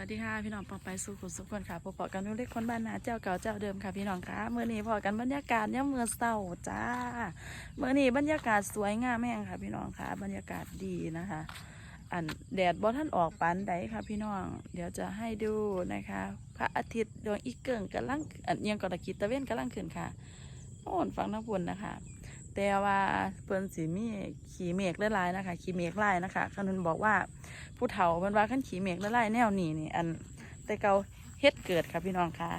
วัสดีค่ะพี่น้องปองไปสู่ขุนสุขคนค่ะพบกันนุ่เล็กคนบ้านนาเจ้าเก่าเจ้าเดิมค่ะพี่น้องค่ะเมื่อนี้พอกันบรรยากาศเนี่ยามมื่อเศร้าจ้าเมื่อนี้บรรยากาศสวยงามแม่งค่ะ พี่น้องค่ะบรรยากาศดีนะคะ อันแดดบ่ท่านออกปานใดค่ะ พี่น้อง เดี๋ยวจะให้ดูนะคะ พระอาทิตย์ดวงอีกเกิงกำลังอันยังกอตะกิตะเว้นกำลังขึ้นค่ะโอ้นฟังน้ำบุญนะคะ แต่ว่าเพิ่นสีมีขี่เมฆหลายๆนะคะขี่เมฆหลายนะคะขนุนบอกว่าผู้เฒ่าเพิ่นว่าขั้นขี่เมฆละลายแนวนี้นี่อันแต่เก่าเฮ็ดเกิดค่ะพี่น้องค่ะ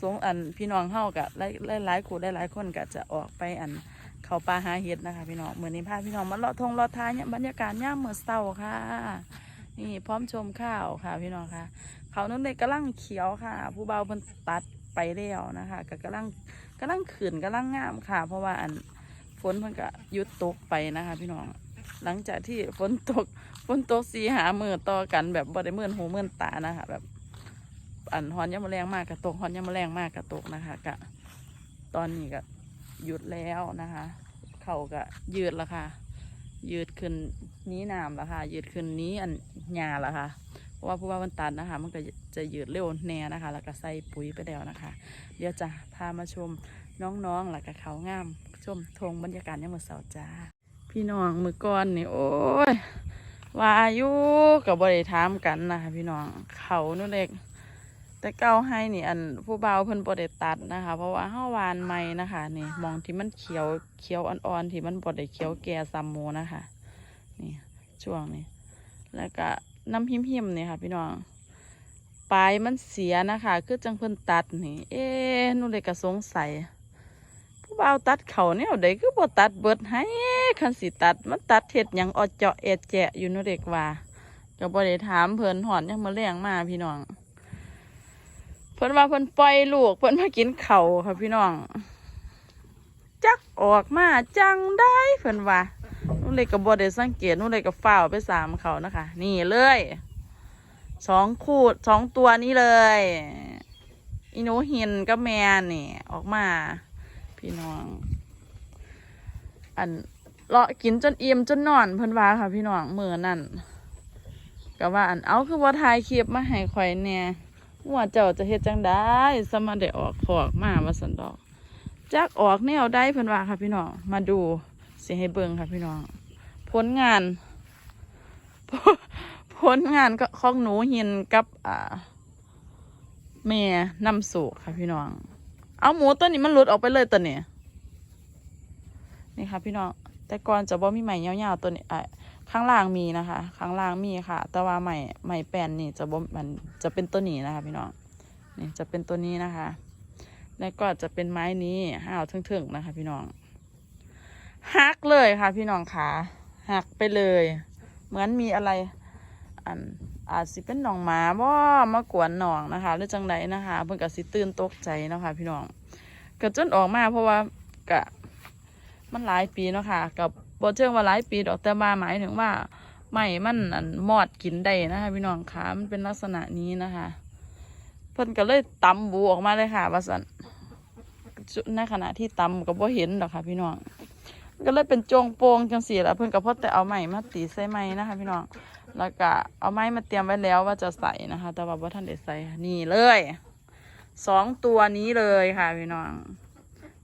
สงอันพี่น้องเฮากับหลายหลายๆคู่หลายๆคนก็จะออกไปอันเขาป่าหาเฮ็ดนะคะพี่น้องเหมือนี้พาพี่น้องมาเลาะทงเลาะทางเนี่ยบรรยากาศย่ามมื้อเช้าค่ะ นี่พร้อมชมข้าวค่ะพี่น้องค่ะ เขานั่นเลยกำลังเขียวค่ะ ผู้เบาเพิ่นตัดไปแล้วนะคะก็กำลังกำลังขืนกำลังงามค่ะ เพราะว่าอัน ฝนเพิ่นก็หยุดตกไปนะคะ พี่น้อง หลังจากที่ฝนตกฝนตกสีหามือต่อกันแบบบ่ได้มื่นหูมื่นตานะคะ แบบ อันฮอนยามแรงมากกระตกฮอนยามแรงมากกระตกนะคะกะตอนนี้ก็หยุดแล้วนะคะ เขาก็ยืดแล้วค่ะ ยืดขึ้นนี้น้ำแล้วค่ะ ยืดขึ้นนี้อันหญ้าแล้วค่ะเพราะว่าผู้ว่ามันตัดนะคะ มันก็จะยืดเร็วแน่นะคะ แล้วก็ใส่ปุ๋ยไปแล้วนะคะ เดี๋ยวจะพามาชมน้องๆแล้วก็เขางาม ชมทงบรรยากาศยามมื้อเสาร์จ้า พี่น้องมือก่อนนี่โอ้ยว่าอายุกับบริถามกันนะคะพี่น้องเขานู่นเล็ก แต่เก้าให้นี่อันผู้เบาเพิ่นบริตัดนะคะ เพราะว่าห้าวานใหม่นะคะนี่มองที่มันเขียวเขียวอ่อนๆที่มันบริเขียวแก่ซัมโมนะคะนี่ช่วงนี้แล้วก็น้ำหิมหิมๆนี่ยค่ะ พี่น้องปลายมันเสียนะคะ คือจังเพิ่นตัดนี่ เอ๊นู่นเลยก็สงสัย บ่าวตัดเขาเนี่ยใดคือบ่ตัดเบิดให้คันสิตัด มันตัดเฮ็ดยังออเจาะเอดแจะอยู่นาะเด็กว่าก็บ่ได้ถามเพิ่นหอนยังมาเลี้ยงมาพี่น้องเพิ่นว่าเพิ่นปล่อยลูกเพิ่นมากินเข่าค่ะพี่น้อง จักออกมาจังได้เพิ่นว่านุ่นเลยก็บ่ได้สังเกตนุ่นเลยก็ฝ้าไปสามเขานะคะ นี่เลยสองคู่สองตัวนี้เลยอีหนูหินกับแม่นี่ ออกมา พี่น้อง อันเลาะกินจนอิ่มจนนอนเพิ่นว่าค่ะ พี่น้องมือนั่นก็ว่าอันเอาคือว่าถ่ายคลิปมาให้ข่อยแหน่ว่าเจ้าจะเฮ็ดจังได้สมาได้ออกขอกมาว่าสันดอกจักออกแนวได้เพิ่นว่าค่ะ พี่น้องมาดูสิให้เบิ่งค่ะ พี่น้องผลงานผลงานก็ของหนูหินกับ อ่าแม่นำสูกค่ะพี่น้อง เอาหมูตัวนี้มันหลุดออกไปเลยตัวนี้นี่ค่ะ พี่น้องแต่ก่อนจะบ่มีไหมยาวๆตัวนี้อะข้างล่างมีนะคะ ข้างล่างมีค่ะ แต่ว่าไหมไหมแป้นนี่จะบ่มันจะเป็นตัวนี้นะคะ พี่น้องนี่จะเป็นตัวนี้นะคะ แล้วก็จะเป็นไม้นี้ห้าวทึ่งๆนะคะ พี่น้องหักเลยค่ะ พี่น้องขาหักไปเลย เหมือนมีอะไรอัน อาจสิเป็นหนองหมาบ่มากวนหนองนะคะหรือจังใดนะคะเพิ่นก็สิตื่นตกใจนะคะพี่น้องก็จนออกมาเพราะว่ากะมันหลายปีเนาะค่ะกับบ่เชิงว่าหลายปีดอกแต่มาหมายถึงว่าไม่มันอันมอดกินได้นะคะพี่น้องค่ะมันเป็นลักษณะนี้นะคะ เพิ่นก็เลยตำบูออกมาเลยค่ะว่าสันในขณะที่ตำก็บ่เห็นดอกค่ะ พี่น้องก็เลยเป็นจงโปงจังสีแล้วเพิ่นก็พอแต่เอาไม้มาตีใส่ไม้นะคะ พี่น้อง แล้วก็เอาไม้มาเตรียมไว้แล้วว่าจะใส่นะคะ แต่ว่าบ่ท่านได้ใส่นี่เลยสองตัวนี้เลยค่ะพี่น้อง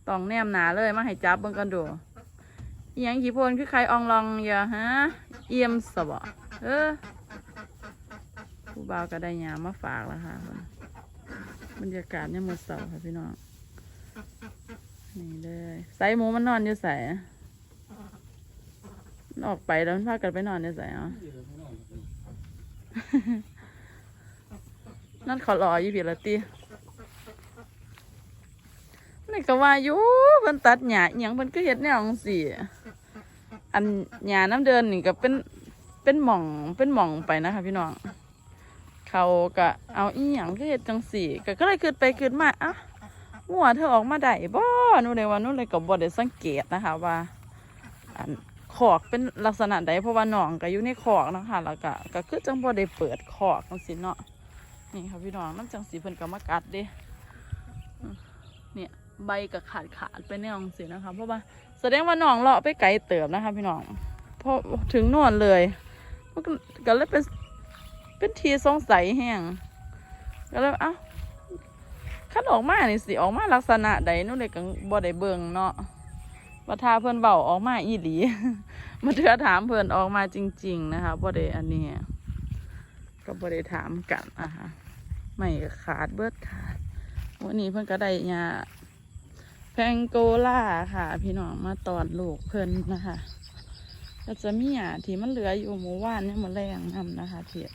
ต้องแนมหนาเลยมาให้จับเบิ่งกันดูอหยังกี่พนคือใครอองลองอย่าฮะเอี่ยมสบะเออผู้บ่าวก็ได้หยามาฝากแล้วค่ะบรรยากาศเนี่ยามมือเสาค่ะพี่น้องนี่เลยใส่หมูมันนอนอยู่ใส่ออกไปแล้วมันพากันไปนอนอยู่ใส่อะ นั่นขารออยู่พี่ละตีนี่ก็ว่าอยู่เพิ่นตัดหญ้าอหย่งเพิ่นก็เฮ็ดแนวจังซี่อันหญ้าน้ำเดินนี่ก็เป็นเป็นหม่องเป็นหม่องไปนะคะ พี่น้อง เขาก็เอาอีหยังก็เฮ็ดจังซี่ก็ก็เลยคิดไปคิดมาอะหัวเธอออกมาได้บ่นู่นเลยว่านู่นเลยก็บ่ได้สังเกตนะคะว่าอัน ขอกเป็นลักษณะใดเพราะว่าหนองก็อยู่ในขอกนะคะแล้วก็ก็คือจังบ่ได้เปิดขอกจังซี่เนาะนี่ค่ะพี่น้องน้ำจังสีเพิ่นก็มากัดเด้เนี่ยใบก็ขาดขาดไปแนวจังซี่นะคะ เพราะว่าแสดงว่าหนองเลาะไปไกลเติบนะคะ พี่น้องพอถึงนวนเลยก็กเลยเป็นเป็นทีสงสัยแห้งก็เลยเอ้าคันออกมานี่สิออกมาลักษณะใดนู่นเลยก็บ่ได้เบิ่งเนาะ ว่าถ้าเพิ่อนเบาออกมาอีหลี มาเถือถามเพิ่อนออกมาจริง ๆ นะคะบ่ได้อันนี้ก็บ่ได้ถามกันนะคะไม่ขาดเบิดขาด วันนี้เพิ่อนก็ได้ยาแพงโกล่าค่ะ พี่น้องมาตอดลูกเพิ่อนนะคะก็จะมีอะที่มันเหลืออยู่หมู่ว่านเนี่ยมันแรงนำนะคะเทีย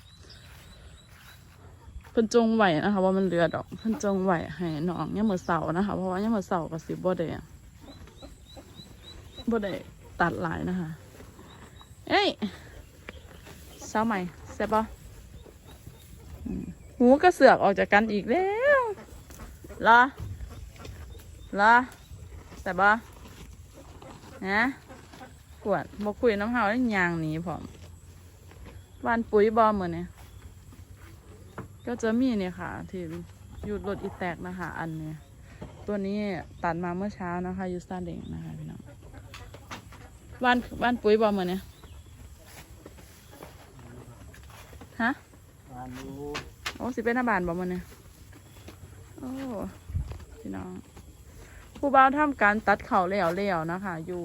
เพิ่นจงไหวนะคะ ว่ามันเหลือดอกเพิ่นจงไหวให้น้องเนี่ยามมือเสานะคะ เพราะว่าเนี่ยามมือเสากับสิบ่ได้ บ่ได้ตัดหลายนะคะ เอ้ยเสาใหม่เสร็จปะหูก็เสือกออกจากกันอีกแล้วเหรอเหรอเสร็จปะฮะกวดบคุยน้ำเฮาได้ยางหนีพร้อมบ้านปุ๋ยบอเหมือนเนี่ยก็จะมีเนี่ยค่ะ ที่หยุดรถอีแตกนะคะ อันเนี้ยตัวนี้ตัดมาเมื่อเช้านะคะยูสตาเด้งนะคะพี่น้อง บ้านบ้านปุ๋ยบอเหมือนเนี่ยฮะมาดูโอ้สิเป็นหน้าบ้านบอเหมือนเนี่ยโอ้พี่น้องผู้บ่าวทำการตัดเขาแล้วแล้วนะคะ อยู่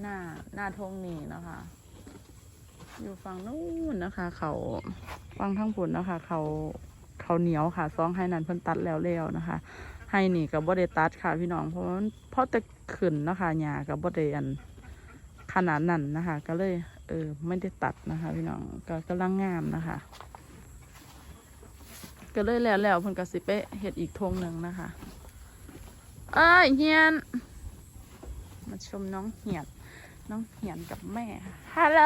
หน้าหน้าทงนี้นะคะ อยู่ฝั่งนู้นนะคะ เขาฟังทั้งผลนะคะ เขาเขาเหนียวค่ะซองให้นันเพิ่นตัดแล้วแล้วนะคะ ให้นี่กับบ่ได้ตัดค่ะพี่น้องเพราะเพราะแต่ขึ้นนะคะหญ้ากับบ่ได้อัน ขนาดนั้นนะคะ ก็เลยเออไม่ได้ตัดนะคะ พี่น้องก็กำลังงามนะคะ ก็เลยแล้วแล้วเพิ่นก็สิไปเฮ็ดอีกทงหนึ่งนะคะ เอ้ยเฮียน มาชมน้องเหียนน้องเหียนกับแม่ฮัลโหล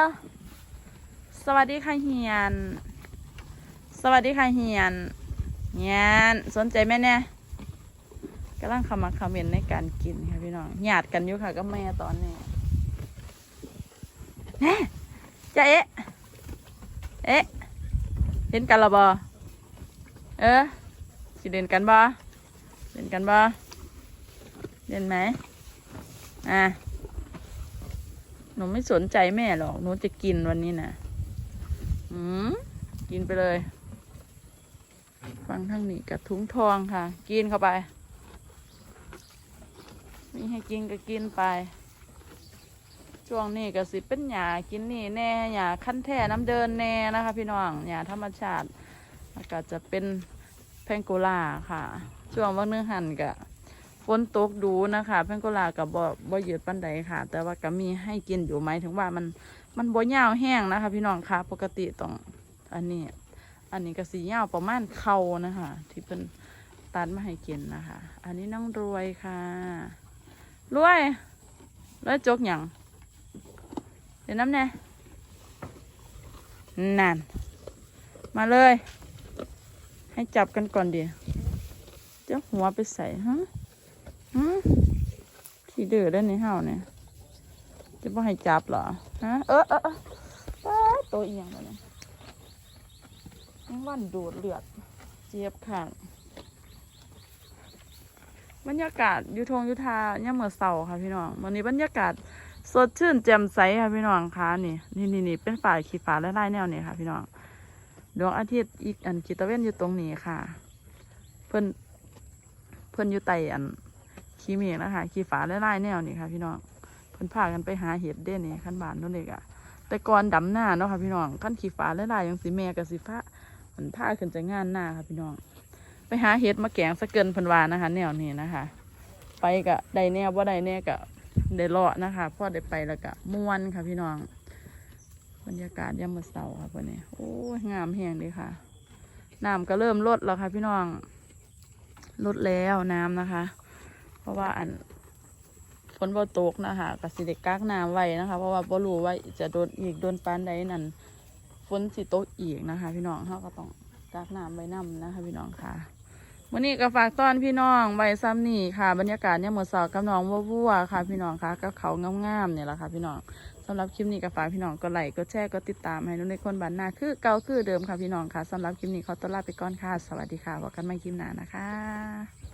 สวัสดีค่ะเฮียน สวัสดีค่ะเฮียนเฮียนสนใจแม่เนี่ยกำลังขมักเขม้นในการกินค่ะพี่น้องหยาดกันอยู่ค่ะกับแม่ตอนนี้ แน่จะเอ๊ะ เอ๊ะ เห็นกันหรอบอเออสิเด่นกันบ่เด่นกันบ่เล่นไหม อะ หนูไม่สนใจแม่หรอก หนูจะกินวันนี้นะอืมกินไปเลย ฟังทั้งนี้กับถุงทองค่ะ กินเข้าไป มีให้กินก็กินไป ช่วงนี้ก็สิเป็นหยากินนี่แน่หยาขั้นแท่น้ำเดินแน่นะคะ พี่น้องหยาธรรมชาติแล้วก็จะเป็นแพงโกลาค่ะ ช่วงวันนึงหันกะฝนตกดูนะคะเพื่อนก็ลากับบ่บ่เยอะปันใดค่ะ แต่ว่าก็มีให้กินอยู่ไหมถึงว่ามันมันบ่ยาวแห้งนะคะ พี่น้องค่ะปกติต้องอันนี้ อันนี้ก็สียาวประมาณเข่านะคะ ที่เป็นตัดมาให้กินนะคะ อันนี้น้องรวยค่ะ รวยรวยจกหยัง เดี๋ยวน้ำแน่นั่น มาเลย ให้จับกันก่อนเดี๋ยวเจ้าหัวไปใส่ฮะหืมขี้ดื้อได้ในเฮาเนี่ย จะบ่ให้จับเหรอ ฮะ เออเออเออตัวเอียงเนี่ยวันดูดเลือด เจี๊ยบค่ะบรรยากาศยุทงยุทาเนี่ยามมื่อเสาค่ะพี่น้องวันนี้บรรยากาศ สดชื่นแจ่มใสค่ะพี่น้องคะนี่นี่นี่นี่เป็นฝ่ายขีฟ้าและไลายแนวนี่ค่ะ พี่น้องดวงอาทิตย์อีกอันกีตะเว้นอยู่ตรงนี้ค่ะ เพิ่นเพิ่นอยู่ไตอันขีเมฆนะคะขี้ฝาและไล่แนวนี่ค่ะ พี่น้องเพิ่นพากันไปหาเห็ดเด้นี่ขั้นบานนู่นเด็กอะแต่ก่อนดำหน้าเนาะค่ะพี่น้องขั้นขี้ฝาและไล่ยังสีแม่กับสีฟ้ามันพาขึ้นจะงานหน้าค่ะพี่น้อง ไปหาเห็ดมาแกงสะเกินพิ่นวานะคะ แนวนี้นะคะ ไปกะได้แนวว่าได้แน่กะ ได้เลาะนะคะพ่อได้ไปแล้วกะม่วนค่ะพี่น้อง บรรยากาศยามมื้อเช้าค่ะเพิ่นนี่โอ้ยงามแห้งเลยค่ะน้ำก็เริ่มลดแล้วค่ะพี่น้องลดแล้วน้ำนะคะ เพราะว่าอันฝนบ่ตกนะคะกสิเด็กกักน้ำไว้นะคะ เพราะว่าบ่รู้ว่าจะโดนอีกโดนปานใดนั่นฝนสิตกอีกนะคะ พี่น้องเขาก็ต้องกักน้ำไว้นํนะคะ พี่น้องค่ะ วันนี้ก็ฝากต้อนพี่น้องใบซ้ำนี่ค่ะ บรรยากาศเนี่ยเหมือนสาวกับน้องวัวๆค่ะ พี่น้องค่ะกับเขางามๆเนี่ยแหละค่ะ พี่น้องสำหรับคลิปนี้ก็ฝากพี่น้องก็ไลค์ก็แชร์ก็ติดตามให้นุ่นในคนบันหนนาคือเก่าคือเดิมค่ะพี่น้องค่ะสำหรับคลิปนี้ขอตัวลาไปก่อนค่ะ สวัสดีค่ะพบกันใหม่คลิปหน้านะคะ